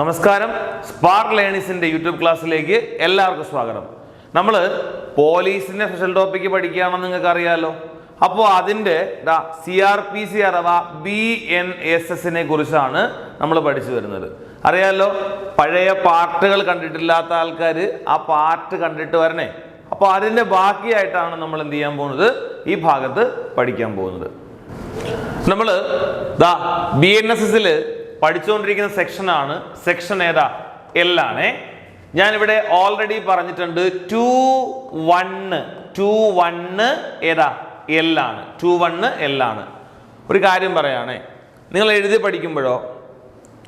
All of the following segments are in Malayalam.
നമസ്കാരം. സ്പാർ ലേണീസിന്റെ യൂട്യൂബ് ക്ലാസ്സിലേക്ക് എല്ലാവർക്കും സ്വാഗതം. നമ്മൾ പോലീസിന്റെ സ്പെഷ്യൽ ടോപ്പിക്ക് പഠിക്കുകയാണെന്ന് നിങ്ങൾക്ക് അറിയാമല്ലോ അപ്പോൾ അതിന്റെ സി ആർ പി സി അഥവാ ബി എൻ എസ് എസിനെ കുറിച്ചാണ് നമ്മൾ പഠിച്ചു വരുന്നത്. അറിയാമല്ലോ പഴയ പാർട്ടുകൾ കണ്ടിട്ടില്ലാത്ത ആൾക്കാർ ആ പാർട്ട് കണ്ടിട്ട് വരണേ. അപ്പോൾ അതിന്റെ ബാക്കിയായിട്ടാണ് നമ്മൾ എന്ത് ചെയ്യാൻ പോകുന്നത്? ഈ ഭാഗത്ത് പഠിക്കാൻ പോകുന്നത്. നമ്മൾ ദാ ബി എൻ എസ് എസിൽ പഠിച്ചുകൊണ്ടിരിക്കുന്ന സെക്ഷനാണ് സെക്ഷൻ ഏതാ? എൽ ആണേ. ഞാനിവിടെ ഓൾറെഡി പറഞ്ഞിട്ടുണ്ട് ടു വണ്ണ് ടു വണ്ണ് ഏതാ? എൽ ആണ്. ടു വണ്ണ് എൽ ആണ്. ഒരു കാര്യം പറയുകയാണേ നിങ്ങൾ എഴുതി പഠിക്കുമ്പോഴോ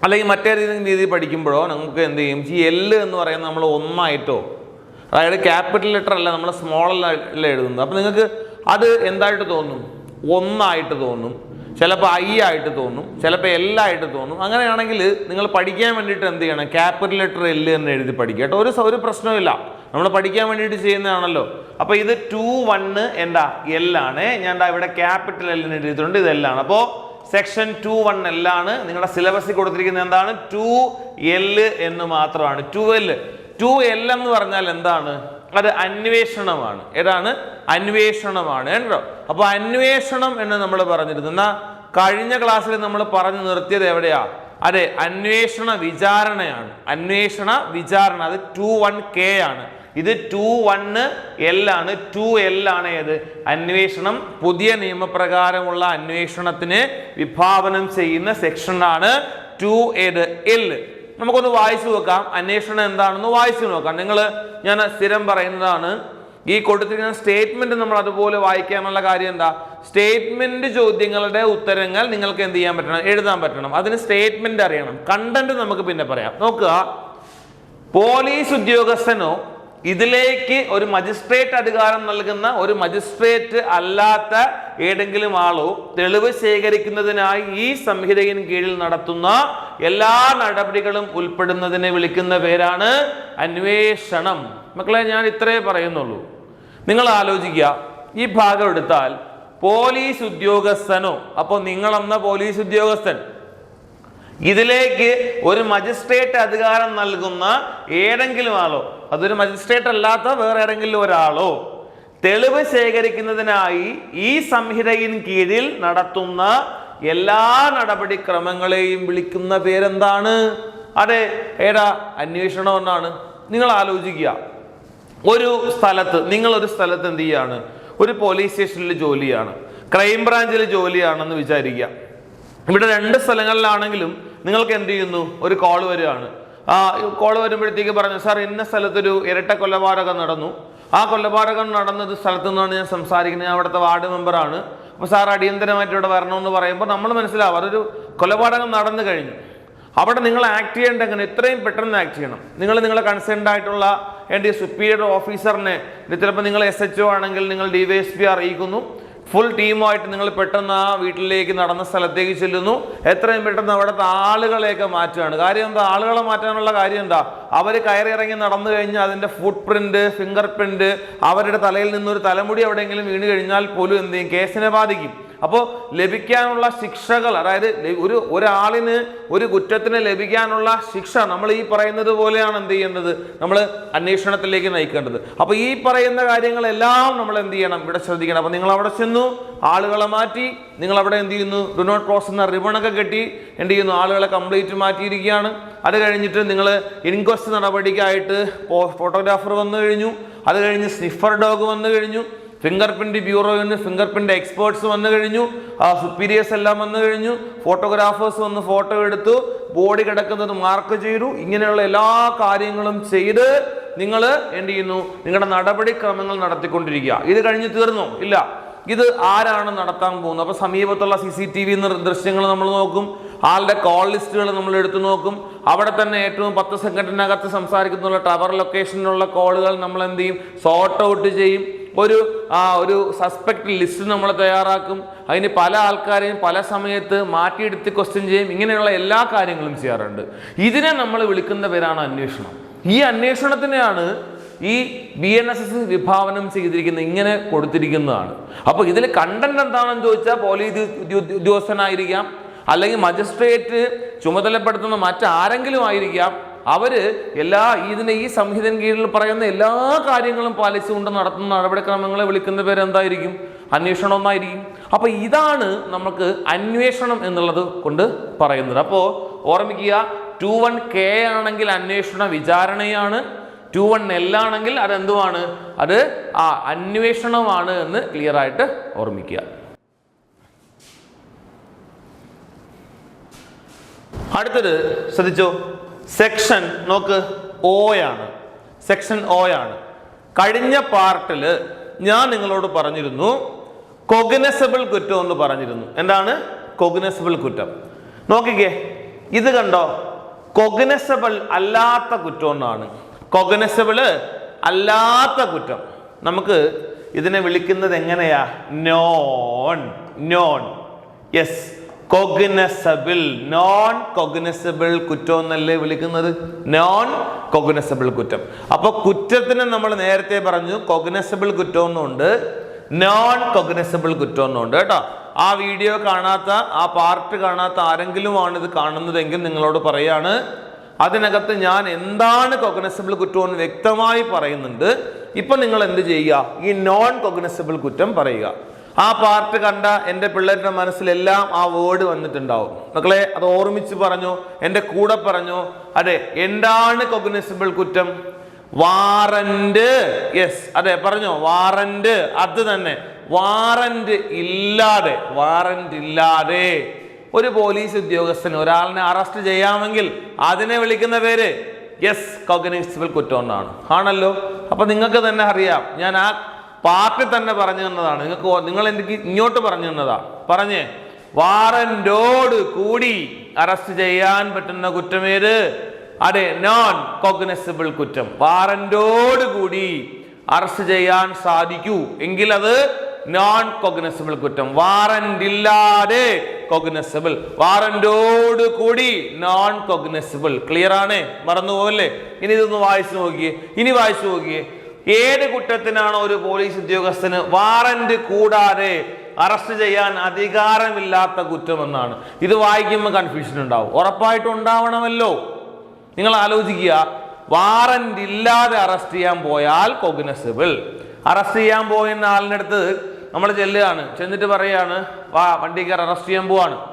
അല്ലെങ്കിൽ മറ്റേതെങ്കിലും രീതിയിൽ പഠിക്കുമ്പോഴോ നമുക്ക് എന്ത് ചെയ്യും? ഈ എല്ല് എന്ന് പറയുന്നത് നമ്മൾ ഒന്നായിട്ടോ അതായത് ക്യാപിറ്റൽ ലെറ്റർ അല്ല നമ്മൾ സ്മോൾ അല്ല എഴുതുന്നത്. അപ്പം നിങ്ങൾക്ക് അത് എന്തായിട്ട് തോന്നും? ഒന്നായിട്ട് തോന്നും. ചിലപ്പോൾ ഐ ആയിട്ട് തോന്നും ചിലപ്പോൾ എല്ലായിട്ട് തോന്നും. അങ്ങനെയാണെങ്കിൽ നിങ്ങൾ പഠിക്കാൻ വേണ്ടിയിട്ട് എന്ത് ചെയ്യണം? ക്യാപിറ്റൽ ലെറ്റർ എല്ല് എന്ന് എഴുതി പഠിക്കുക കേട്ടോ. ഒരു ഒരു പ്രശ്നമില്ല നമ്മൾ പഠിക്കാൻ വേണ്ടിയിട്ട് ചെയ്യുന്നതാണല്ലോ. അപ്പോൾ ഇത് ടു വണ്ണ് എന്താ? എല്ലാണ് ഞാൻ ഇവിടെ ക്യാപിറ്റൽ എല്ലിന് എഴുതിയിട്ടുണ്ട്. ഇത് എല്ലാണ് അപ്പോൾ സെക്ഷൻ ടു വൺ എല്ലാണ് നിങ്ങളുടെ സിലബസിൽ കൊടുത്തിരിക്കുന്നത് എന്താണ്? ടു എൽ എന്ന് മാത്രമാണ്. ടു എൽ ടു എൽ എന്ന് പറഞ്ഞാൽ എന്താണ്? അത് അന്വേഷണമാണ്. ഏതാണ്? അന്വേഷണമാണ് കേട്ടോ അപ്പൊ അന്വേഷണം എന്ന് നമ്മൾ പറഞ്ഞിരുന്നു. എന്നാ കഴിഞ്ഞ ക്ലാസ്സിൽ നമ്മൾ പറഞ്ഞു നിർത്തിയത് എവിടെയാ? അതെ അന്വേഷണ വിചാരണയാണ്. അന്വേഷണ വിചാരണ. അത് ടു വൺ കെ ആണ്. ഇത് ടു വണ്ണ് എൽ ആണ്. ടു എൽ ആണ് ഏത്? അന്വേഷണം. പുതിയ നിയമപ്രകാരമുള്ള അന്വേഷണത്തിന് വിഭാവനം ചെയ്യുന്ന സെക്ഷനാണ് ടു ഏത്? എൽ നമുക്കൊന്ന് വായിച്ചു നോക്കാം. അന്വേഷണം എന്താണെന്ന് വായിച്ചു നോക്കാം. നിങ്ങൾ ഞാൻ സ്ഥിരം പറയുന്നതാണ് ഈ കൊടുത്തിരിക്കുന്ന സ്റ്റേറ്റ്മെന്റ് നമ്മൾ അതുപോലെ വായിക്കാനുള്ള കാര്യം എന്താ? സ്റ്റേറ്റ്മെന്റ് ചോദ്യങ്ങളുടെ ഉത്തരങ്ങൾ നിങ്ങൾക്ക് എന്ത് ചെയ്യാൻ പറ്റണം? എഴുതാൻ പറ്റണം. അതിന് സ്റ്റേറ്റ്മെന്റ് അറിയണം. കണ്ടന്റ് നമുക്ക് പിന്നെ പറയാം. നോക്കുക. പോലീസ് ഉദ്യോഗസ്ഥനോ ഇതിലേക്ക് ഒരു മജിസ്ട്രേറ്റ് അധികാരം നൽകുന്ന ഒരു മജിസ്ട്രേറ്റ് അല്ലാത്ത ഏതെങ്കിലും ആളോ തെളിവ് ശേഖരിക്കുന്നതിനായി ഈ സംഹിതയിൻ കീഴിൽ നടത്തുന്ന എല്ലാ നടപടികളും ഉൾപ്പെടുന്നതിനെ വിളിക്കുന്ന പേരാണ് അന്വേഷണം. മക്കളെ ഞാൻ ഇത്രേ പറയുന്നുള്ളൂ. നിങ്ങൾ ആലോചിക്കുക ഈ ഭാഗം എടുത്താൽ പോലീസ് ഉദ്യോഗസ്ഥനോ അപ്പോൾ നിങ്ങളെന്ന പോലീസ് ഉദ്യോഗസ്ഥൻ ഇതിലേക്ക് ഒരു മജിസ്ട്രേറ്റ് അധികാരം നൽകുന്ന ഏതെങ്കിലും ആളോ അതൊരു മജിസ്ട്രേറ്റ് അല്ലാത്ത വേറെ ഏതെങ്കിലും ഒരാളോ തെളിവ് ശേഖരിക്കുന്നതിനായി ഈ സംഹിതയിൻ കീഴിൽ നടത്തുന്ന എല്ലാ നടപടിക്രമങ്ങളെയും വിളിക്കുന്ന പേരെന്താണ്? അതെ ഏടാ അന്വേഷണം എന്നാണ്. നിങ്ങൾ ആലോചിക്കുക. ഒരു സ്ഥലത്ത് നിങ്ങൾ ഒരു സ്ഥലത്ത് എന്ത് ചെയ്യാണ്? ഒരു പോലീസ് സ്റ്റേഷനിൽ ജോലിയാണ്. ക്രൈം ബ്രാഞ്ചിൽ ജോലിയാണെന്ന് വിചാരിക്കുക. ഇവിടെ രണ്ട് സ്ഥലങ്ങളിലാണെങ്കിലും നിങ്ങൾക്ക് എന്ത് ചെയ്യുന്നു? ഒരു കോൾ വരികയാണ്. ആ കോൾ വരുമ്പോഴത്തേക്ക് പറഞ്ഞു സാർ ഇന്ന സ്ഥലത്തൊരു ഇരട്ട കൊലപാതകം നടന്നു. ആ കൊലപാതകം നടന്നത് സ്ഥലത്തു നിന്നാണ് ഞാൻ സംസാരിക്കുന്നത്. ഞാൻ അവിടുത്തെ വാർഡ് മെമ്പറാണ്. അപ്പോൾ സാർ അടിയന്തരമായിട്ട് ഇവിടെ വരണമെന്ന് പറയുമ്പോൾ നമ്മൾ മനസ്സിലാവും അതൊരു കൊലപാതകം നടന്നു കഴിഞ്ഞു. അവിടെ നിങ്ങൾ ആക്ട് ചെയ്യേണ്ട എങ്ങനെ എത്രയും പെട്ടെന്ന് ആക്ട് ചെയ്യണം. നിങ്ങൾ നിങ്ങളെ കൺസേൺഡ് ആയിട്ടുള്ള എന്റെ സുപ്പീരിയർ ഓഫീസറിനെ ചിലപ്പോൾ നിങ്ങൾ എസ് എച്ച് ഒ ആണെങ്കിൽ നിങ്ങൾ ഡി വൈ എസ് പി അറിയിക്കുന്നു. ഫുൾ ടീമുമായിട്ട് നിങ്ങൾ പെട്ടെന്ന് ആ വീട്ടിലേക്ക് നടന്ന സ്ഥലത്തേക്ക് ചെല്ലുന്നു. എത്രയും പെട്ടെന്ന് അവിടുത്തെ ആളുകളെയൊക്കെ മാറ്റുകയാണ്. കാര്യം എന്താ? ആളുകളെ മാറ്റാനുള്ള കാര്യം എന്താ? അവർ കയറി ഇറങ്ങി നടന്നു കഴിഞ്ഞാൽ അതിന്റെ ഫുട് പ്രിന്റ് ഫിംഗർ പ്രിന്റ് അവരുടെ തലയിൽ നിന്നൊരു തലമുടി എവിടെയെങ്കിലും വീണ് കഴിഞ്ഞാൽ പോലും എന്ത് ചെയ്യും? കേസിനെ ബാധിക്കും. അപ്പോൾ ലഭിക്കാനുള്ള ശിക്ഷകൾ അതായത് ഒരു ഒരാളിന് ഒരു കുറ്റത്തിന് ലഭിക്കാനുള്ള ശിക്ഷ നമ്മൾ ഈ പറയുന്നത് പോലെയാണ് എന്ത് ചെയ്യേണ്ടത്? നമ്മൾ അന്വേഷണത്തിലേക്ക് നയിക്കേണ്ടത്. അപ്പോൾ ഈ പറയുന്ന കാര്യങ്ങളെല്ലാം നമ്മൾ എന്ത് ചെയ്യണം? ഇവിടെ ശ്രദ്ധിക്കണം. അപ്പോൾ നിങ്ങൾ അവിടെ ചെന്നു ആളുകളെ മാറ്റി നിങ്ങൾ അവിടെ എന്ത് ചെയ്യുന്നു? ഡു നോട്ട് ക്രോസ് എന്ന റിബണൊക്കെ കെട്ടി എന്ത് ചെയ്യുന്നു? ആളുകളെ കംപ്ലീറ്റ് മാറ്റിയിരിക്കുകയാണ്. അത് കഴിഞ്ഞിട്ട് നിങ്ങൾ ഇൻക്വസ്റ്റ് നടപടിക്കായിട്ട് ഫോട്ടോഗ്രാഫർ വന്നു കഴിഞ്ഞു. അത് കഴിഞ്ഞ് സ്നിഫർ ഡോഗ് വന്നു കഴിഞ്ഞു. ഫിംഗർ പ്രിന്റ് ബ്യൂറോയിന് ഫിംഗർ പ്രിന്റ് എക്സ്പേർട്സ് വന്നു കഴിഞ്ഞു. ആ സുപ്പീരിയേഴ്സ് എല്ലാം വന്നു കഴിഞ്ഞു. ഫോട്ടോഗ്രാഫേഴ്സ് വന്ന് ഫോട്ടോ എടുത്തു. ബോഡി കിടക്കുന്നത് മാർക്ക് ചെയ്തു. ഇങ്ങനെയുള്ള എല്ലാ കാര്യങ്ങളും ചെയ്ത് നിങ്ങൾ എന്ത് ചെയ്യുന്നു? നിങ്ങളുടെ നടപടിക്രമങ്ങൾ നടത്തിക്കൊണ്ടിരിക്കുക. ഇത് കഴിഞ്ഞ് തീർന്നു? ഇല്ല. ഇത് ആരാണ് നടത്താൻ പോകുന്നത്? അപ്പൊ സമീപത്തുള്ള സി സി ടി വി ദൃശ്യങ്ങൾ നമ്മൾ നോക്കും. ആളുടെ കോൾ ലിസ്റ്റുകൾ നമ്മൾ എടുത്തു നോക്കും. അവിടെ തന്നെ ഏറ്റവും പത്ത് സെക്കൻഡിനകത്ത് സംസാരിക്കുന്നുള്ള ടവർ ലൊക്കേഷനിലുള്ള കോളുകൾ നമ്മൾ എന്ത് ചെയ്യും? സോർട്ട് ഔട്ട് ചെയ്യും. ഒരു ആ ഒരു സസ്പെക്ട് ലിസ്റ്റ് നമ്മൾ തയ്യാറാക്കും. അതിന് പല ആൾക്കാരെയും പല സമയത്ത് മാറ്റിയെടുത്ത് ക്വസ്റ്റ്യൻ ചെയ്യും. ഇങ്ങനെയുള്ള എല്ലാ കാര്യങ്ങളും ചെയ്യാറുണ്ട്. ഇതിനെ നമ്മൾ വിളിക്കുന്ന പേരാണ് അന്വേഷണം. ഈ അന്വേഷണത്തിനെയാണ് ഈ ബി എൻ എസ് എസ് വിഭാവനം ചെയ്തിരിക്കുന്ന ഇങ്ങനെ കൊടുത്തിരിക്കുന്നതാണ്. അപ്പോൾ ഇതിൽ കണ്ടന്റ് എന്താണെന്ന് ചോദിച്ചാൽ പോലീസ് ഉദ്യോഗസ്ഥനായിരിക്കാം. അല്ലെങ്കിൽ മജിസ്ട്രേറ്റ് ചുമതലപ്പെടുത്തുന്ന മറ്റാരെങ്കിലും ആയിരിക്കാം. അവർ എല്ലാ ഇതിനെ ഈ സംഹിതൻ കീഴിൽ പറയുന്ന എല്ലാ കാര്യങ്ങളും പാലിച്ചുകൊണ്ട് നടത്തുന്ന നടപടിക്രമങ്ങളെ വിളിക്കുന്ന പേര് എന്തായിരിക്കും അന്വേഷണം ഒന്നായിരിക്കും. അപ്പൊ ഇതാണ് നമുക്ക് അന്വേഷണം എന്നുള്ളത് കൊണ്ട് പറയുന്നത്. അപ്പോൾ ഓർമ്മിക്കുക ടു വൺ കെ ആണെങ്കിൽ അന്വേഷണ വിചാരണയാണ്. ടു വൺ എൽ ആണെങ്കിൽ അത് എന്തുവാണ് അത് ആ അന്വേഷണമാണ് എന്ന് ക്ലിയർ ആയിട്ട് ഓർമ്മിക്കുക. അടുത്തത് ശ്രദ്ധിച്ചോ? സെക്ഷൻ നോക്ക് ഓ ആണ്. സെക്ഷൻ ഓ ആണ്. കഴിഞ്ഞ പാർട്ടിൽ ഞാൻ നിങ്ങളോട് പറഞ്ഞിരുന്നു കൊഗ്നസബിൾ കുറ്റം എന്ന് പറഞ്ഞിരുന്നു. എന്താണ്? കൊഗ്നസബിൾ കുറ്റം. നോക്കിക്കേ ഇത് കണ്ടോ? കൊഗ്നസബിൾ അല്ലാത്ത കുറ്റം എന്നാണ്. കൊഗ്നസബിൾ അല്ലാത്ത കുറ്റം. നമുക്ക് ഇതിനെ വിളിക്കുന്നത് എങ്ങനെയാ? Non non yes cognizable non cognizable കുറ്റം എന്നല്ലേ വിളിക്കുന്നത്? നോൺ കൊഗ്നസബിൾ കുറ്റം. അപ്പൊ കുറ്റത്തിന് നമ്മൾ നേരത്തെ പറഞ്ഞു കൊഗ്നസബിൾ കുറ്റം എന്നുണ്ട് നോൺ കൊഗ്നസബിൾ കുറ്റം എന്നുണ്ട് കേട്ടോ? ആ വീഡിയോ കാണാത്ത ആ പാർട്ട് കാണാത്ത ആരെങ്കിലും ആണ് ഇത് കാണുന്നതെങ്കിൽ നിങ്ങളോട് പറയാണ് അതിനകത്ത് ഞാൻ എന്താണ് കൊഗ്നസബിൾ കുറ്റം എന്ന് വ്യക്തമായി പറയുന്നുണ്ട്. ഇപ്പൊ നിങ്ങൾ എന്ത് ചെയ്യുക? ഈ നോൺ കൊഗ്നസബിൾ കുറ്റം പറയുക. ആ പാർട്ട് കണ്ട എന്റെ പിള്ളേരുടെ മനസ്സിലെല്ലാം ആ വേർഡ് വന്നിട്ടുണ്ടാവും. മക്കളെ അത് ഓർമ്മിച്ച് പറഞ്ഞു എന്റെ കൂടെ പറഞ്ഞു അതെ എന്താണ് കൊഗ്നസിബിൾ കുറ്റം? വാറന്റ് യെസ് അതെ പറഞ്ഞോ വാറന്റ് അത് തന്നെ. വാറന്റ് ഇല്ലാതെ വാറന്റ് ഇല്ലാതെ. ഒരു പോലീസ് ഉദ്യോഗസ്ഥന് ഒരാളിനെ അറസ്റ്റ് ചെയ്യാമെങ്കിൽ അതിനെ വിളിക്കുന്ന പേര് യെസ് കോഗ്നൈസിബിൾ കുറ്റം എന്നാണ്. ആണല്ലോ? അപ്പൊ നിങ്ങൾക്ക് തന്നെ അറിയാം ഞാൻ ആ പാർട്ടി തന്നെ പറഞ്ഞു തന്നതാണ്. നിങ്ങൾക്ക് നിങ്ങൾ എനിക്ക് ഇങ്ങോട്ട് പറഞ്ഞു തന്നതാ. പറഞ്ഞേ വാറന്റോട് കൂടി അറസ്റ്റ് ചെയ്യാൻ പറ്റുന്ന കുറ്റമേത്? അതെ നോൺ കോഗ്നസിബിൾ കുറ്റം വാറന്റോട് കൂടി അറസ്റ്റ് ചെയ്യാൻ സാധിക്കൂ. എങ്കിൽ അത് നോൺ കോഗ്നസിബിൾ കുറ്റം. വാറന്റ് ഇല്ലാതെ കോഗ്നസിബിൾ വാറന്റോട് കൂടി നോൺ കോഗ്നസിബിൾ ക്ലിയർ ആണേ? മറന്നു പോകല്ലേ ഇനി ഇതൊന്ന് വായിച്ചു നോക്കിയേ. ഇനി വായിച്ചു നോക്കിയേ. ഏത് കുറ്റത്തിനാണ് ഒരു പോലീസ് ഉദ്യോഗസ്ഥന് വാറന്റ് കൂടാതെ അറസ്റ്റ് ചെയ്യാൻ അധികാരമില്ലാത്ത കുറ്റമെന്നാണ്. ഇത് വായിക്കുമ്പോൾ കൺഫ്യൂഷൻ ഉണ്ടാവും. ഉറപ്പായിട്ടും ഉണ്ടാവണമല്ലോ. നിങ്ങൾ ആലോചിക്കുക. വാറന്റ് ഇല്ലാതെ അറസ്റ്റ് ചെയ്യാൻ പോയാൽ കൊഗ്നസിബിൾ. അറസ്റ്റ് ചെയ്യാൻ പോയെന്ന ആളിന്റെ അടുത്ത് നമ്മൾ ചെല്ലുകയാണ്. ചെന്നിട്ട് പറയാണ് വാ വണ്ടിക്കാർ അറസ്റ്റ് ചെയ്യാൻ പോവാണ്.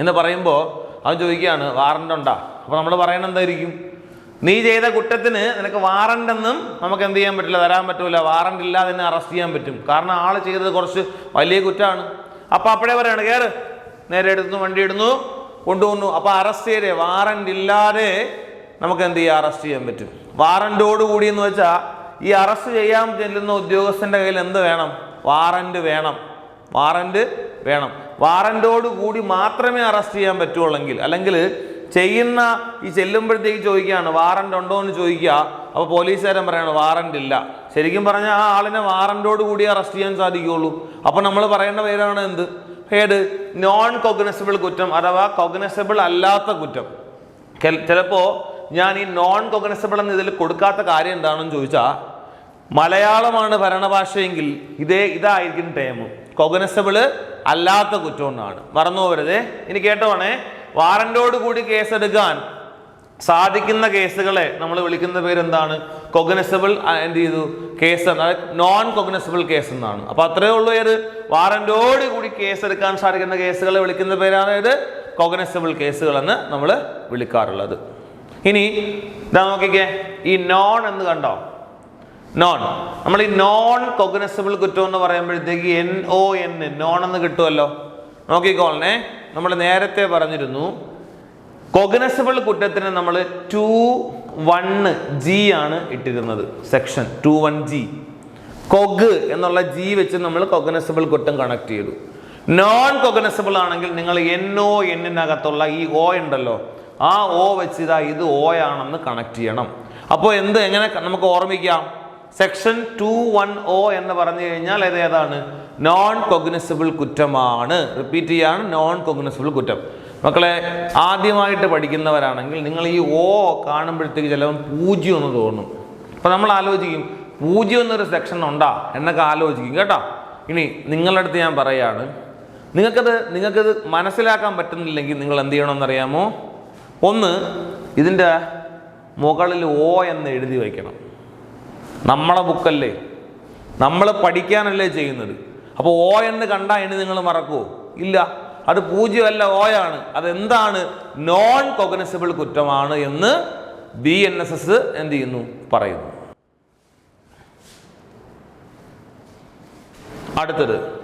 എന്ന് പറയുമ്പോൾ അവൻ ചോദിക്കുകയാണ് വാറന്റ് ഉണ്ടാ? അപ്പോൾ നമ്മൾ പറയണത് എന്തായിരിക്കും? നീ ചെയ്ത കുറ്റത്തിന് നിനക്ക് വാറണ്ടെന്നും നമുക്ക് എന്ത് ചെയ്യാൻ പറ്റില്ല തരാൻ പറ്റില്ല വാറണ്ട് ഇല്ലാതെ തന്നെ അറസ്റ്റ് ചെയ്യാൻ പറ്റും. കാരണം ആൾ ചെയ്തത് കുറച്ച് വലിയ കുറ്റമാണ് അപ്പോൾ അപ്പോഴേ പറയാണ് കയറ് നേരെ എടുത്തു വണ്ടി ഇടുന്നു കൊണ്ടുപോകുന്നു അപ്പോൾ അറസ്റ്റ് ചെയ്തേ വാറണ്ട് ഇല്ലാതെ നമുക്ക് എന്ത് ചെയ്യാം അറസ്റ്റ് ചെയ്യാൻ പറ്റും. വാറണ്ടോട് കൂടി എന്ന് വെച്ചാൽ ഈ അറസ്റ്റ് ചെയ്യാൻ ചെല്ലുന്ന ഉദ്യോഗസ്ഥന്റെ കയ്യിൽ എന്ത് വേണം? വാറണ്ട് വേണം. വാറണ്ട് വേണം. വാറണ്ടോട് കൂടി മാത്രമേ അറസ്റ്റ് ചെയ്യാൻ പറ്റുള്ളെങ്കിൽ അല്ലെങ്കിൽ ചെയ്യുന്ന ഈ ചെല്ലുമ്പോഴത്തേക്ക് ചോദിക്കുകയാണ് വാറന്റ് ഉണ്ടോ? എന്ന് ചോദിക്കുക. അപ്പോൾ പോലീസുകാരൻ പറയാണ് വാറന്റ് ഇല്ല. ശരിക്കും പറഞ്ഞാൽ ആ ആളിനെ വാറന്റോട് കൂടി അറസ്റ്റ് ചെയ്യാൻ സാധിക്കുകയുള്ളൂ അപ്പോൾ നമ്മൾ പറയേണ്ട പേരാണ് എന്ത്? ഏത് നോൺ കോഗ്നസിബിൾ കുറ്റം അഥവാ കോഗ്നസിബിൾ അല്ലാത്ത കുറ്റം. ചിലപ്പോൾ ചിലപ്പോ ഞാൻ ഈ നോൺ കോഗ്നസിബിൾ എന്ന ഇതിൽ കൊടുക്കാത്ത കാര്യം എന്താണെന്ന് ചോദിച്ചാൽ മലയാളമാണ് ഭരണഭാഷയെങ്കിൽ ഇതേ ഇതായിരിക്കും ടേം. കോഗ്നസിബിൾ അല്ലാത്ത കുറ്റം എന്നാണ്. മറന്നു പോകരുതേ ഇനി കേട്ടോണേ. വാറന്റോട് കൂടി കേസെടുക്കാൻ സാധിക്കുന്ന കേസുകളെ നമ്മൾ വിളിക്കുന്ന പേരെന്താണ്? കൊഗ്നസിബിൾ എന്ത് ചെയ്തു? കേസ് അതായത് നോൺ കൊഗ്നസിബിൾ കേസ് എന്നാണ്. അപ്പൊ അത്രേ ഉള്ളൂ ഏത്? വാറന്റോട് കൂടി കേസ് എടുക്കാൻ സാധിക്കുന്ന കേസുകളെ വിളിക്കുന്ന പേരാണ് ഏത്? കൊഗ്നസിബിൾ കേസുകൾ എന്ന് നമ്മൾ വിളിക്കാറുള്ളത്. ഇനി ഇതാ നോക്കിക്കേ. ഈ നോൺ എന്ന് കണ്ടോ? നോൺ നമ്മൾ ഈ നോൺ കൊഗ്നസിബിൾ കുറ്റം എന്ന് പറയുമ്പോഴത്തേക്ക് എൻ ഒ എൻ നോൺ എന്ന് കിട്ടുമല്ലോ നോക്കിക്കോളണേ. നമ്മൾ നേരത്തെ പറഞ്ഞിരുന്നു കൊഗ്നസിബിൾ കുറ്റത്തിന് നമ്മൾ ടു വണ്ണ് ജി ആണ് ഇട്ടിരുന്നത് section two one G cog എന്നുള്ള ജി വെച്ച് നമ്മൾ കൊഗ്നസിബിൾ കുറ്റം കണക്ട് ചെയ്തു. നോൺ കൊഗ്നസിബിൾ ആണെങ്കിൽ നിങ്ങൾ എൻ ഒ എന്നിനകത്തുള്ള ഈ ഒ ഉണ്ടല്ലോ ആ ഒ വെച്ച് ഇതാ ഇത് ഒ ആണെന്ന് കണക്ട് ചെയ്യണം. അപ്പോൾ എന്ത് എങ്ങനെ നമുക്ക് ഓർമ്മിക്കാം? സെക്ഷൻ ടു വൺ ഒ എന്ന് പറഞ്ഞു കഴിഞ്ഞാൽ ഇത് ഏതാണ്? നോൺ കൊഗ്നസിബിൾ കുറ്റമാണ്. റിപ്പീറ്റ് ചെയ്യാണ് നോൺ കൊഗ്നസിബിൾ കുറ്റം. മക്കളെ ആദ്യമായിട്ട് പഠിക്കുന്നവരാണെങ്കിൽ നിങ്ങൾ ഈ ഓ കാണുമ്പോഴത്തേക്ക് ചിലപ്പം പൂജ്യം എന്ന് തോന്നും. അപ്പം നമ്മൾ ആലോചിക്കും പൂജ്യം എന്നൊരു സെക്ഷൻ ഉണ്ടാ? എന്നൊക്കെ ആലോചിക്കും കേട്ടോ? ഇനി നിങ്ങളുടെ അടുത്ത് ഞാൻ പറയാണ് നിങ്ങൾക്കത് നിങ്ങൾക്കത് മനസ്സിലാക്കാൻ പറ്റുന്നില്ലെങ്കിൽ നിങ്ങൾ എന്ത് ചെയ്യണമെന്നറിയാമോ? ഒന്ന് ഇതിന്റെ മുകളിൽ ഓ എന്ന് എഴുതി വയ്ക്കണം. നമ്മളെ ബുക്കല്ലേ? നമ്മൾ പഠിക്കാനല്ലേ ചെയ്യുന്നത്? അപ്പോൾ ഓ എന്ന് കണ്ടാൽ ഇനി നിങ്ങൾ മറക്കുമോ ഇല്ല. അത് പൂജ്യമല്ല ഓ ഓയാണ് അതെന്താണ്? നോൺ കൊഗ്നസിബിൾ കുറ്റമാണ് എന്ന് ബി എൻ എസ് എസ് എന്ത് ചെയ്യുന്നു? പറയുന്നു. അടുത്തത്.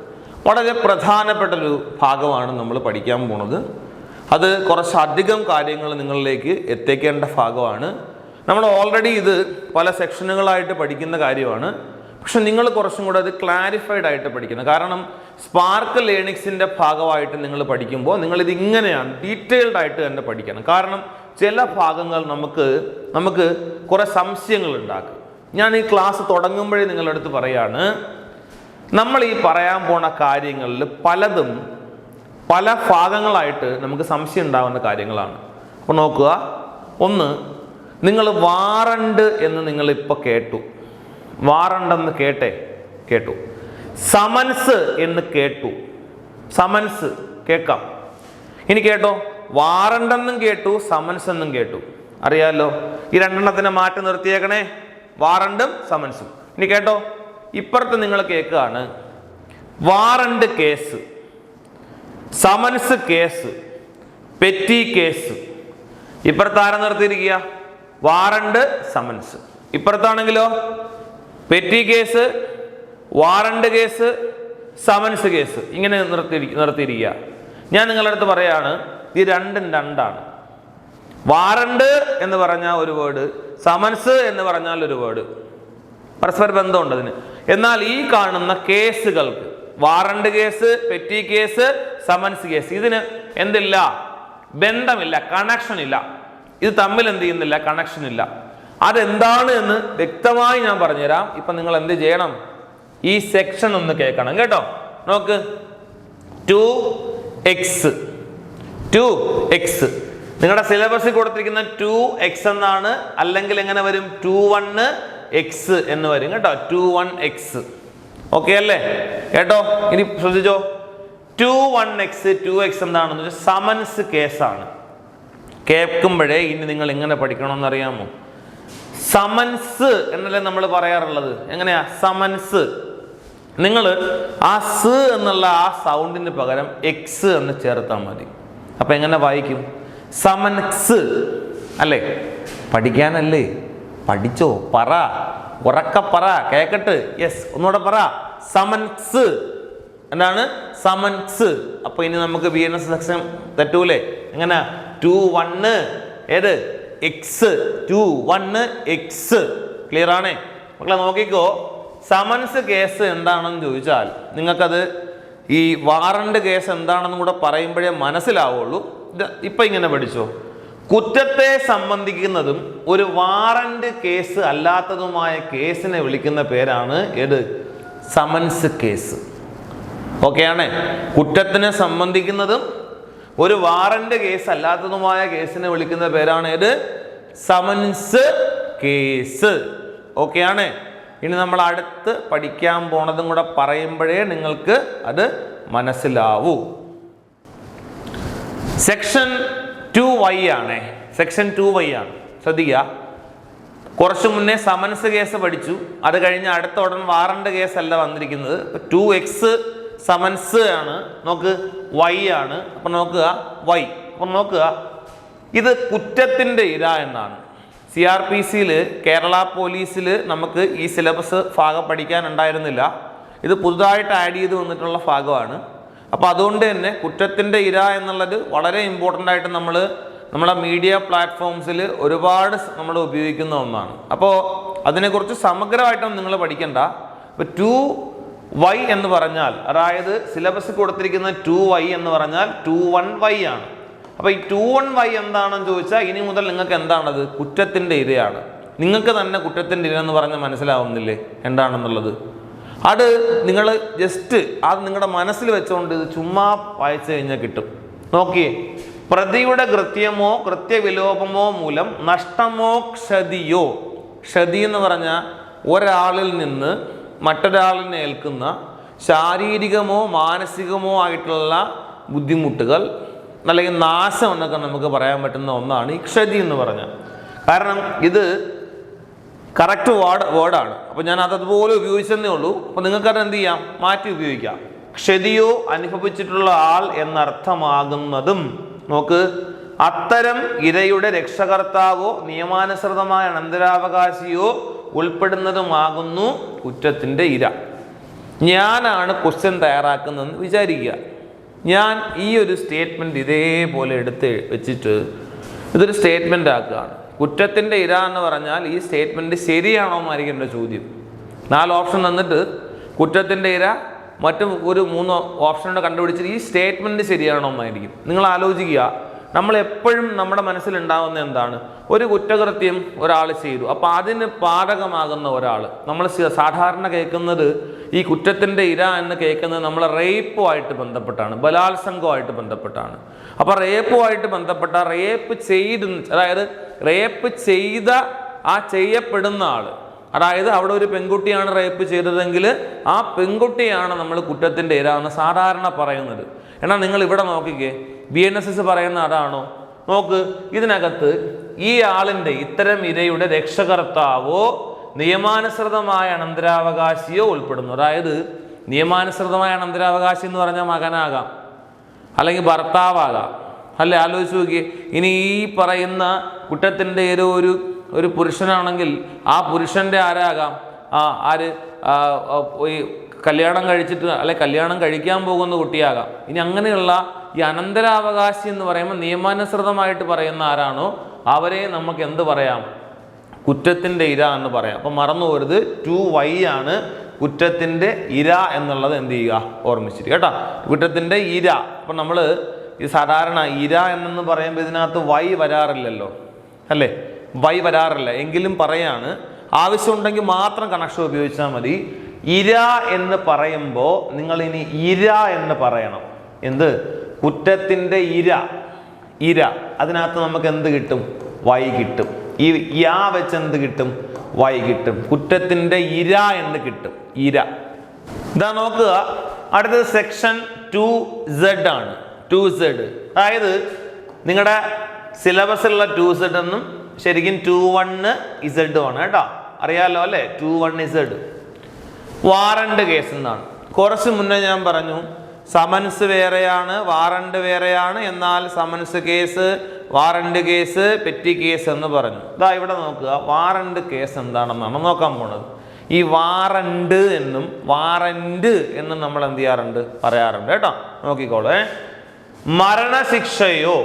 വളരെ പ്രധാനപ്പെട്ടൊരു ഭാഗമാണ് നമ്മൾ പഠിക്കാൻ പോണത്. അത് കുറച്ചധികം കാര്യങ്ങൾ നിങ്ങളിലേക്ക് എത്തിക്കേണ്ട ഭാഗമാണ്. നമ്മൾ ഓൾറെഡി ഇത് പല സെക്ഷനുകളായിട്ട് പഠിക്കുന്ന കാര്യമാണ്. പക്ഷെ നിങ്ങൾ കുറച്ചും കൂടെ അത് ക്ലാരിഫൈഡ് ആയിട്ട് പഠിക്കണം. കാരണം സ്പാർക്ക് ലേണിങ്സിന്റെ ഭാഗമായിട്ട് നിങ്ങൾ പഠിക്കുമ്പോൾ നിങ്ങളിത് ഇങ്ങനെയാണ് ഡീറ്റെയിൽഡ് ആയിട്ട് തന്നെ പഠിക്കണം. കാരണം ചില ഭാഗങ്ങൾ നമുക്ക് നമുക്ക് കുറേ സംശയങ്ങൾ ഉണ്ടാക്കും. ഞാൻ ഈ ക്ലാസ് തുടങ്ങുമ്പോഴേ നിങ്ങളുടെ അടുത്ത് പറയാണ് നമ്മൾ ഈ പറയാൻ പോണ കാര്യങ്ങളിൽ പലതും പല ഭാഗങ്ങളായിട്ട് നമുക്ക് സംശയം ഉണ്ടാകുന്ന കാര്യങ്ങളാണ്. അപ്പോൾ നോക്കുക. ഒന്ന് നിങ്ങൾ വാറണ്ട് എന്ന് നിങ്ങൾ ഇപ്പോൾ കേട്ടു. വാറണ്ടെന്ന് കേട്ടെ? കേട്ടു. സമൻസ് എന്ന് കേട്ടു. സമൻസ് കേൾക്കാം. ഇനി കേട്ടോ. വാറണ്ടെന്നും കേട്ടു സമൻസ് എന്നും കേട്ടു. അറിയാലോ? ഈ രണ്ടെണ്ണത്തിനെ മാറ്റി നിർത്തിയേക്കണേ. വാറണ്ടും സമൻസും. ഇനി കേട്ടോ. ഇപ്പുറത്ത് നിങ്ങൾ കേൾക്കുകയാണ്. Warrant case summons case petty case. ഇപ്പുറത്ത് ആരെ നിർത്തിയിരിക്കുക? Warrant summons. ഇപ്പുറത്താണെങ്കിലോ? Petty case warrant case summons case. ഇങ്ങനെ നിർത്തി നിർത്തിയിരിക്കുക. ഞാൻ നിങ്ങളുടെ അടുത്ത് പറയാണ് ഇത് രണ്ടും രണ്ടാണ്. വാറണ്ട് എന്ന് പറഞ്ഞാൽ ഒരു വേർഡ് സമൻസ് എന്ന് പറഞ്ഞാൽ ഒരു വേർഡ്. പരസ്പര ബന്ധമുണ്ട് അതിന്. എന്നാൽ ഈ കാണുന്ന കേസുകൾക്ക് warrant case petty case summons case ഇതിന് എന്തില്ല? ബന്ധമില്ല കണക്ഷൻ ഇല്ല ഇത് തമ്മിൽ എന്ത് ചെയ്യുന്നില്ല കണക്ഷൻ ഇല്ല. അതെന്താണ് എന്ന് വ്യക്തമായി ഞാൻ പറഞ്ഞുതരാം. ഇപ്പൊ നിങ്ങൾ എന്ത് ചെയ്യണം? ഈ സെക്ഷൻ ഒന്ന് കേൾക്കണം കേട്ടോ. നോക്ക്. ടു എക്സ് ടു എക്സ് നിങ്ങളുടെ സിലബസിൽ കൊടുത്തിരിക്കുന്ന ടു എക്സ് എന്നാണ് അല്ലെങ്കിൽ എങ്ങനെ വരും? ടു വണ്ണ് എക്സ് എന്ന് വരും കേട്ടോ. ടു വൺ എക്സ് ഓക്കെ അല്ലേ? കേട്ടോ? ഇനി ശ്രദ്ധിച്ചോ? Two one X two X എന്താണെന്ന് വെച്ചാൽ സമൻസ് കേസാണ് കേൾക്കുമ്പോഴേ ഇനി നിങ്ങൾ എങ്ങനെ പഠിക്കണമെന്ന് അറിയാമോ സമൻസ് എന്നല്ലേ നമ്മൾ പറയാറുള്ളത്. എങ്ങനെയാ? സമൻസ് നിങ്ങൾ ആ സ് എന്നുള്ള ആ സൗണ്ടിന് പകരം എക്സ് എന്ന് ചേർത്താൽ മതി. അപ്പൊ എങ്ങനെ വായിക്കും? സമൻസ് അല്ലേ? പഠിക്കാനല്ലേ? പഠിച്ചോ? പറ. ഉറക്ക പറ. കേക്കട്ട്. യെസ് ഒന്നുകൂടെ പറ. സമൻസ് എന്താണ്? സമൻസ് അപ്പൊ ഇനി നമുക്ക് ബി എൻ എസ് സെക്ഷൻ തെറ്റൂലേ? എങ്ങനെ? ടു വണ്ണ് ഏത്? X two one X clear ആണേ? മക്കളെ നോക്കിക്കോ. സമൻസ് കേസ് എന്താണെന്ന് ചോദിച്ചാൽ നിങ്ങൾക്കത് ഈ വാറണ്ട് കേസ് എന്താണെന്നും കൂടെ പറയുമ്പോഴേ മനസ്സിലാവുള്ളൂ. ഇപ്പൊ ഇങ്ങനെ പഠിച്ചോ. കുറ്റത്തെ സംബന്ധിക്കുന്നതും ഒരു വാറണ്ട് കേസ് അല്ലാത്തതുമായ കേസിനെ വിളിക്കുന്ന പേരാണ് ഏത്? സമൻസ് കേസ് ഓക്കെയാണ്. കുറ്റത്തിനെ സംബന്ധിക്കുന്നതും ഒരു വാറന്റ് കേസ് അല്ലാത്തതുമായ കേസിനെ വിളിക്കുന്ന പേരാണ് ഇത് സമൻസ് കേസ്. ഓക്കെയാണ്. ഇനി നമ്മൾ അടുത്ത് പഠിക്കാൻ പോണതും കൂടെ പറയുമ്പോഴേ നിങ്ങൾക്ക് അത് മനസ്സിലാവൂ. സെക്ഷൻ ടു വൈ ആണ്. സെക്ഷൻ ടു വൈ ആണ്. ശ്രദ്ധിക്കുക. കുറച്ചു മുന്നേ സമൻസ് കേസ് പഠിച്ചു. അത് കഴിഞ്ഞ് അടുത്ത ഉടൻ കേസ് അല്ല വന്നിരിക്കുന്നത്. ടു എക്സ് സമൻസ് ആണ്. നോക്ക് വൈ ആണ്. അപ്പൊ നോക്കുക വൈ അപ്പൊ നോക്കുക ഇത് കുറ്റത്തിന്റെ ഇര എന്നാണ്. സി ആർ പി സിയിൽ കേരള പോലീസിൽ നമുക്ക് ഈ സിലബസ് ഭാഗം പഠിക്കാനുണ്ടായിരുന്നില്ല. ഇത് പുതുതായിട്ട് ആഡ് ചെയ്ത് വന്നിട്ടുള്ള ഭാഗമാണ്. അപ്പോൾ അതുകൊണ്ട് തന്നെ കുറ്റത്തിന്റെ ഇര എന്നുള്ളത് വളരെ ഇമ്പോർട്ടന്റ് ആയിട്ട് നമ്മൾ നമ്മളെ മീഡിയ പ്ലാറ്റ്ഫോംസിൽ ഒരുപാട് നമ്മൾ ഉപയോഗിക്കുന്ന ഒന്നാണ്. അപ്പോൾ അതിനെക്കുറിച്ച് സമഗ്രമായിട്ടൊന്നും നിങ്ങൾ പഠിക്കണ്ട. ഇപ്പോൾ ടു വൈ എന്ന് പറഞ്ഞാൽ അതായത് സിലബസ് കൊടുത്തിരിക്കുന്ന ടു വൈ എന്ന് പറഞ്ഞാൽ ടു വൺ വൈ ആണ്. അപ്പോൾ ഈ ടു വൺ വൈ എന്താണെന്ന് ചോദിച്ചാൽ ഇനി മുതൽ നിങ്ങൾക്ക് എന്താണത്? കുറ്റത്തിന്റെ ഇരയാണ്. നിങ്ങൾക്ക് തന്നെ കുറ്റത്തിന്റെ ഇര എന്ന് പറഞ്ഞാൽ മനസ്സിലാവുന്നില്ലേ? എന്താണെന്നുള്ളത്? അത് നിങ്ങൾ ജസ്റ്റ് അത് നിങ്ങളുടെ മനസ്സിൽ വെച്ചുകൊണ്ട് ഇത് ചുമ്മാ വായിച്ചു കഴിഞ്ഞാൽ കിട്ടും. നോക്കിയേ. പ്രതിയുടെ കൃത്യമോ കൃത്യവിലോപമോ മൂലം നഷ്ടമോ ക്ഷതിയോ. ക്ഷതി എന്ന് പറഞ്ഞാൽ ഒരാളിൽ നിന്ന് മറ്റൊരാളിനെ ഏൽക്കുന്ന ശാരീരികമോ മാനസികമോ ആയിട്ടുള്ള ബുദ്ധിമുട്ടുകൾ അല്ലെങ്കിൽ നാശം എന്നൊക്കെ നമുക്ക് പറയാൻ പറ്റുന്ന ഒന്നാണ് ഈ ക്ഷതി എന്ന് പറഞ്ഞാൽ. കാരണം ഇത് കറക്റ്റ് വേർഡ് വേർഡാണ് അപ്പോൾ ഞാൻ അതതുപോലെ ഉപയോഗിച്ചെന്നേ ഉള്ളൂ. അപ്പോൾ നിങ്ങൾക്കത് എന്ത് ചെയ്യാം? മാറ്റി ഉപയോഗിക്കാം. ക്ഷതിയോ അനുഭവിച്ചിട്ടുള്ള ആൾ എന്നർത്ഥമാകുന്നതും നോക്ക് അത്തരം ഇരയുടെ രക്ഷകർത്താവോ നിയമാനുസൃതമായ അനന്തരാവകാശിയോ ഉൾപ്പെടുന്നതുമാകുന്നു കുറ്റത്തിന്റെ ഇര. ഞാനാണ് ക്വസ്റ്റ്യൻ തയ്യാറാക്കുന്നതെന്ന് വിചാരിക്കുക. ഞാൻ ഈ ഒരു സ്റ്റേറ്റ്മെന്റ് ഇതേപോലെ എടുത്ത് വെച്ചിട്ട് ഇതൊരു സ്റ്റേറ്റ്മെന്റ് ആക്കുകയാണ്. കുറ്റത്തിന്റെ ഇര എന്ന് പറഞ്ഞാൽ ഈ സ്റ്റേറ്റ്മെന്റ് ശരിയാണോ എന്നായിരിക്കും ചോദ്യം. നാല് ഓപ്ഷൻ തന്നിട്ട് കുറ്റത്തിന്റെ ഇര മറ്റു ഒരു മൂന്ന് ഓപ്ഷനോട് കണ്ടുപിടിച്ചിട്ട് ഈ സ്റ്റേറ്റ്മെന്റ് ശരിയാണോ എന്നായിരിക്കും. നിങ്ങൾ ആലോചിക്കുക. നമ്മൾ എപ്പോഴും നമ്മുടെ മനസ്സിലുണ്ടാവുന്ന എന്താണ്? ഒരു കുറ്റകൃത്യം ഒരാൾ ചെയ്തു. അപ്പോൾ അതിന് പാതകമാകുന്ന ഒരാൾ നമ്മൾ സാധാരണ കേൾക്കുന്നത് ഈ കുറ്റത്തിന്റെ ഇര എന്ന് കേൾക്കുന്നത് നമ്മൾ റേപ്പുമായിട്ട് ബന്ധപ്പെട്ടാണ്. ബലാത്സംഗവുമായിട്ട് ബന്ധപ്പെട്ടാണ്. അപ്പോൾ റേപ്പുമായിട്ട് ബന്ധപ്പെട്ട റേപ്പ് ചെയ്ത് അതായത് റേപ്പ് ചെയ്ത ആ ചെയ്യപ്പെടുന്ന ആൾ അതായത് അവിടെ ഒരു പെൺകുട്ടിയാണ് റേപ്പ് ചെയ്തതെങ്കിൽ ആ പെൺകുട്ടിയാണ് നമ്മൾ കുറ്റത്തിന്റെ ഇര എന്ന് സാധാരണ പറയുന്നത്. എന്നാൽ നിങ്ങൾ ഇവിടെ നോക്കിക്കേ. ബി എൻ എസ് എസ് പറയുന്ന അതാണോ? നോക്ക് ഇതിനകത്ത് ഈ ആളിന്റെ ഇത്തരം ഇരയുടെ രക്ഷകർത്താവോ നിയമാനുസൃതമായ അനന്തരാവകാശിയോ ഉൾപ്പെടുന്നു. അതായത് നിയമാനുസൃതമായ അനന്തരാവകാശി എന്ന് പറഞ്ഞാൽ മകനാകാം അല്ലെങ്കിൽ ഭർത്താവാകാം. അല്ലേ? ആലോചിച്ച് നോക്കിയേ. ഇനി ഈ പറയുന്ന കുറ്റത്തിന്റെ ഏതോ ഒരു ഒരു പുരുഷനാണെങ്കിൽ ആ പുരുഷന്റെ ആരാകാം? ആ ആര്? ഈ കല്യാണം കഴിച്ചിട്ട് അല്ലെ കല്യാണം കഴിക്കാൻ പോകുന്ന കുട്ടിയാകാം. ഇനി അങ്ങനെയുള്ള ഈ അനന്തരാവകാശി എന്ന് പറയുമ്പോൾ നിയമാനുസൃതമായിട്ട് പറയുന്ന ആരാണോ അവരെ നമുക്ക് എന്ത് പറയാം? കുറ്റത്തിന്റെ ഇര എന്ന് പറയാം. അപ്പം മറന്നു പോരുത്. ടു വൈ ആണ് കുറ്റത്തിന്റെ ഇര എന്നുള്ളത് എന്ത് ചെയ്യുക? ഓർമ്മിച്ചിട്ട് കേട്ടോ. കുറ്റത്തിന്റെ ഇര. അപ്പം നമ്മൾ ഈ സാധാരണ ഇര എന്നെന്ന് പറയുമ്പോൾ ഇതിനകത്ത് വൈ വരാറില്ലല്ലോ. അല്ലേ? വൈ വരാറില്ല. എങ്കിലും പറയാണ്. ആവശ്യമുണ്ടെങ്കിൽ മാത്രം കണക്ഷൻ ഉപയോഗിച്ചാൽ മതി. ഇര എന്ന് പറയുമ്പോൾ നിങ്ങൾ ഇനി ഇര എന്ന് പറയണം. എന്ത്? കുറ്റത്തിന്റെ ഇര. ഇര. അതിനകത്ത് നമുക്ക് എന്ത് കിട്ടും? വൈ കിട്ടും. ഈ യാ വെച്ച് എന്ത് കിട്ടും? വൈ കിട്ടും. കുറ്റത്തിന്റെ ഇര എന്ന് കിട്ടും. ഇര. ഇതാ നോക്കുക. അടുത്തത് സെക്ഷൻ ടു സെഡ് ആണ്. Two Z. അതായത് നിങ്ങളുടെ സിലബസിലുള്ള ടു സെഡ് എന്നും ശരിക്കും ടു വണ്ണ് ഇസഡും ആണ് കേട്ടോ. അറിയാമല്ലോ അല്ലേ? Two one Z. Warrant case എന്നാണ് കുറച്ച് മുന്നേ ഞാൻ പറഞ്ഞു സമൻസ് വേറെയാണ് വാറണ്ട് വേറെയാണ് എന്നാൽ summons case warrant case petty case എന്ന് പറഞ്ഞു. ഇതാ ഇവിടെ നോക്കുക വാറണ്ട് കേസ് എന്താണെന്നാണ്. നോക്കാൻ പോണത്. ഈ വാറണ്ട് എന്നും വാറന്റ് എന്നും നമ്മൾ എന്ത് ചെയ്യാറുണ്ട്? പറയാറുണ്ട് കേട്ടോ. നോക്കിക്കോളൂ മരണശിക്ഷയോ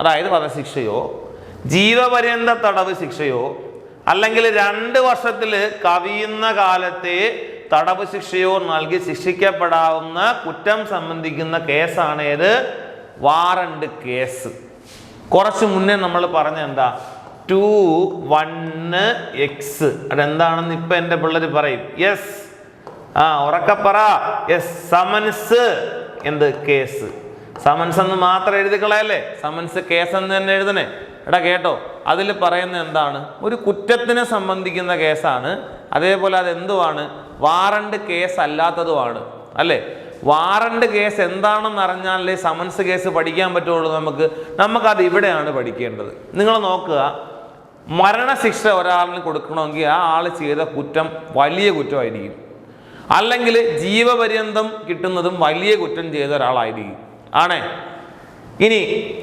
അതായത് വധശിക്ഷയോ ജീവപര്യന്ത തടവ് ശിക്ഷയോ അല്ലെങ്കിൽ രണ്ട് വർഷത്തിൽ കവിയുന്ന കാലത്തെ തടവ് ശിക്ഷയോ നൽകി ശിക്ഷിക്കപ്പെടാവുന്ന കുറ്റം സംബന്ധിക്കുന്ന കേസാണ് ഏത്? Warrant case. കുറച്ച് മുന്നേ നമ്മൾ പറഞ്ഞ എന്താ? Two one X. അതെന്താണെന്ന് ഇപ്പൊ എന്റെ പിള്ളേർ പറയും. യെസ് ആ ഉറക്കപ്പറ യെസ് സമൻസ് എന്ത്? കേസ്. സമൻസ് എന്ന് മാത്രം എഴുതി കളയല്ലേ? സമൻസ് കേസ് എന്ന് തന്നെ എഴുതണേ. എടാ കേട്ടോ. അതിൽ പറയുന്നത് എന്താണ്? ഒരു കുറ്റത്തിനെ സംബന്ധിക്കുന്ന കേസാണ്. അതേപോലെ അത് എന്തുവാണ് വാറണ്ട് കേസ് അല്ലാത്തതുമാണ്. അല്ലേ? വാറണ്ട് കേസ് എന്താണെന്ന് അറിഞ്ഞാലേ സമൻസ് കേസ് പഠിക്കാൻ പറ്റുള്ളൂ നമുക്ക്. നമുക്കത് ഇവിടെയാണ് പഠിക്കേണ്ടത്. നിങ്ങൾ നോക്കുക. മരണശിക്ഷ ഒരാളിന് കൊടുക്കണമെങ്കിൽ ആ ആൾ ചെയ്ത കുറ്റം വലിയ കുറ്റമായിരിക്കും. അല്ലെങ്കിൽ ജീവപര്യന്തം കിട്ടുന്നതും വലിയ കുറ്റം ചെയ്ത ഒരാളായിരിക്കും. ആണേ? ഇനി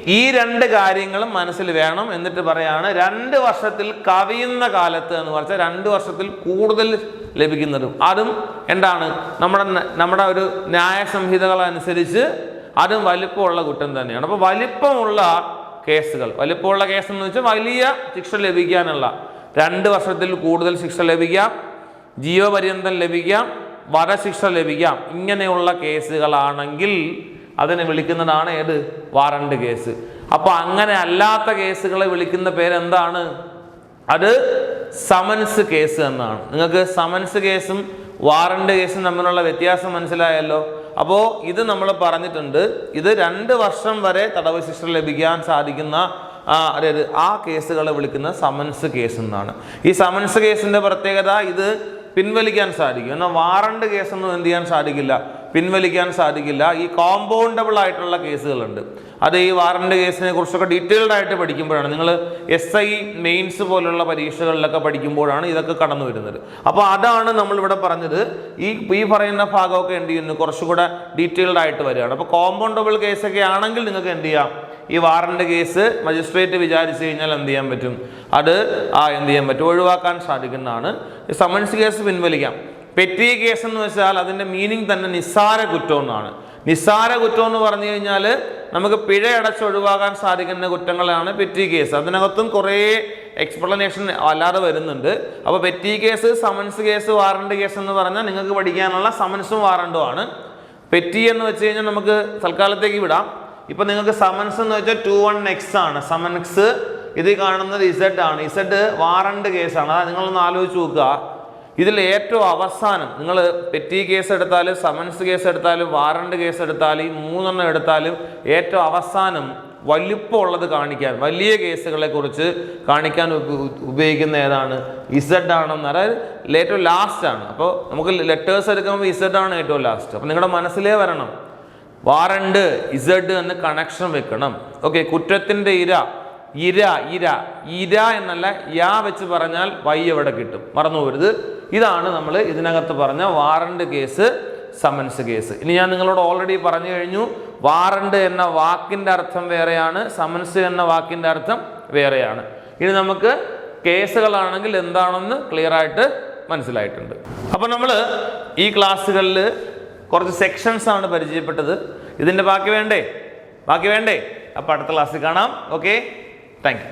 ഈ രണ്ട് കാര്യങ്ങളും മനസ്സിൽ വേണം എന്നിട്ട് പറയാണ് രണ്ട് വർഷത്തിൽ കവിയുന്ന കാലത്ത് എന്ന് പറഞ്ഞാൽ രണ്ട് വർഷത്തിൽ കൂടുതൽ ലഭിക്കുന്നതും. അതും എന്താണ്? നമ്മുടെ നമ്മുടെ ഒരു ന്യായ സംഹിതകൾ അനുസരിച്ച് അതും വലിപ്പമുള്ള കുറ്റം തന്നെയാണ്. അപ്പോൾ വലിപ്പമുള്ള കേസുകൾ വലിപ്പമുള്ള കേസ് എന്ന് വെച്ചാൽ വലിയ ശിക്ഷ ലഭിക്കാനുള്ള രണ്ട് വർഷത്തിൽ കൂടുതൽ ശിക്ഷ ലഭിക്കാം ജീവപര്യന്തം ലഭിക്കാം വധശിക്ഷ ലഭിക്കാം. ഇങ്ങനെയുള്ള കേസുകളാണെങ്കിൽ അതിനെ വിളിക്കുന്നതാണ് ഏത്? Warrant case. അപ്പൊ അങ്ങനെ അല്ലാത്ത കേസുകളെ വിളിക്കുന്ന പേരെന്താണ്? അത് സമൻസ് കേസ് എന്നാണ്. നിങ്ങൾക്ക് സമൻസ് കേസും വാറണ്ട് കേസും തമ്മിലുള്ള വ്യത്യാസം മനസ്സിലായല്ലോ? അപ്പോൾ ഇത് നമ്മൾ പറഞ്ഞിട്ടുണ്ട്. ഇത് രണ്ട് വർഷം വരെ തടവ് ശിക്ഷ ലഭിക്കാൻ സാധിക്കുന്ന അതായത് ആ കേസുകളെ വിളിക്കുന്ന സമൻസ് കേസ് എന്നാണ്. ഈ സമൻസ് കേസിന്റെ പ്രത്യേകത ഇത് പിൻവലിക്കാൻ സാധിക്കും. എന്നാൽ വാറണ്ട് കേസൊന്നും എന്ത് ചെയ്യാൻ സാധിക്കില്ല. പിൻവലിക്കാൻ സാധിക്കില്ല. ഈ കോമ്പൗണ്ടബിൾ ആയിട്ടുള്ള കേസുകളുണ്ട്. അത് ഈ വാറന്റ് കേസിനെ കുറിച്ചൊക്കെ ഡീറ്റെയിൽഡ് ആയിട്ട് പഠിക്കുമ്പോഴാണ്. നിങ്ങൾ എസ് ഐ മെയിൻസ് പോലുള്ള പരീക്ഷകളിലൊക്കെ പഠിക്കുമ്പോഴാണ് ഇതൊക്കെ കടന്നു വരുന്നത്. അപ്പോൾ അതാണ് നമ്മളിവിടെ പറഞ്ഞത്. ഈ ഈ പറയുന്ന ഭാഗമൊക്കെ എന്ത് ചെയ്യുന്നു? കുറച്ചുകൂടെ ഡീറ്റെയിൽഡ് ആയിട്ട് വരികയാണ്. അപ്പോൾ കോമ്പൗണ്ടബിൾ കേസൊക്കെ ആണെങ്കിൽ നിങ്ങൾക്ക് എന്ത് ചെയ്യാം? ഈ വാറന്റ് കേസ് മജിസ്ട്രേറ്റ് വിചാരിച്ചു കഴിഞ്ഞാൽ എന്ത് ചെയ്യാൻ പറ്റും? അത് ആ എന്ത് ചെയ്യാൻ പറ്റും? ഒഴിവാക്കാൻ സാധിക്കുന്നതാണ്. സമൻസ് കേസ് പിൻവലിക്കാം. പെറ്റി കേസ് എന്ന് വെച്ചാൽ അതിന്റെ മീനിങ് തന്നെ നിസ്സാര കുറ്റം എന്നാണ്. നിസ്സാര കുറ്റം എന്ന് പറഞ്ഞു കഴിഞ്ഞാൽ നമുക്ക് പിഴ അടച്ച് ഒഴിവാക്കാൻ സാധിക്കുന്ന കുറ്റങ്ങളാണ് പെറ്റി കേസ്. അതിനകത്തും കുറേ എക്സ്പ്ലനേഷൻ അല്ലാതെ വരുന്നുണ്ട്. അപ്പോൾ petty case summons case warrant case എന്ന് പറഞ്ഞാൽ നിങ്ങൾക്ക് പഠിക്കാനുള്ള സമൻസും വാറണ്ടും ആണ്. പെറ്റി എന്ന് വെച്ച് കഴിഞ്ഞാൽ നമുക്ക് തൽക്കാലത്തേക്ക് വിടാം. ഇപ്പം നിങ്ങൾക്ക് സമൻസ് എന്ന് വെച്ചാൽ ടു വൺ എക്സ് ആണ്. സമൻസ് ഇത് കാണുന്നത് ഇസഡ് ആണ്. ഇസഡ് വാറണ്ട് കേസാണ്. അതാ നിങ്ങളൊന്ന് ആലോചിച്ച് നോക്കുക. ഇതിൽ ഏറ്റവും അവസാനം നിങ്ങൾ പെറ്റി കേസ് എടുത്താലും സമൻസ് കേസ് എടുത്താലും വാറണ്ട് കേസ് എടുത്താലും ഈ മൂന്നെണ്ണം എടുത്താലും ഏറ്റവും അവസാനം വലിപ്പമുള്ളത് കാണിക്കാൻ വലിയ കേസുകളെ കുറിച്ച് കാണിക്കാൻ ഉപ- ഉപയോഗിക്കുന്ന ഏതാണ്? ഇസഡ് ആണെന്ന് അതായത് ഏറ്റവും ലാസ്റ്റ് ആണ്. അപ്പോൾ നമുക്ക് ലെറ്റേഴ്സ് എടുക്കുമ്പോൾ ഇസഡ് ആണ് ഏറ്റവും ലാസ്റ്റ് അപ്പോൾ നിങ്ങളുടെ മനസ്സിലേ വരണം. വാറണ്ട് ഇസഡ് എന്ന് കണക്ഷൻ വെക്കണം. ഓക്കെ കുറ്റത്തിന്റെ ഇര ഇര ഇര ഇര എന്നല്ല യാ വെച്ച് പറഞ്ഞാൽ വൈ എവിടെ കിട്ടും. മറന്നു പോരുത് ഇതാണ് നമ്മൾ ഇതിനകത്ത് പറഞ്ഞ വാറണ്ട് കേസ് സമൻസ് കേസ് ഇനി ഞാൻ നിങ്ങളോട് ഓൾറെഡി പറഞ്ഞു കഴിഞ്ഞു വാറണ്ട് എന്ന വാക്കിന്റെ അർത്ഥം വേറെയാണ് സമൻസ് എന്ന വാക്കിന്റെ അർത്ഥം വേറെയാണ്. ഇനി നമുക്ക് കേസുകളാണെങ്കിൽ എന്താണെന്ന് ക്ലിയർ ആയിട്ട് മനസ്സിലായിട്ടുണ്ട്. അപ്പോൾ നമ്മൾ ഈ ക്ലാസ്സുകളിൽ കുറച്ച് സെക്ഷൻസ് ആണ് പരിചയപ്പെട്ടത്. ഇതിന്റെ ബാക്കി വേണ്ടേ? ബാക്കി വേണ്ടേ? അപ്പോൾ അടുത്ത ക്ലാസ്സിൽ കാണാം. Okay thank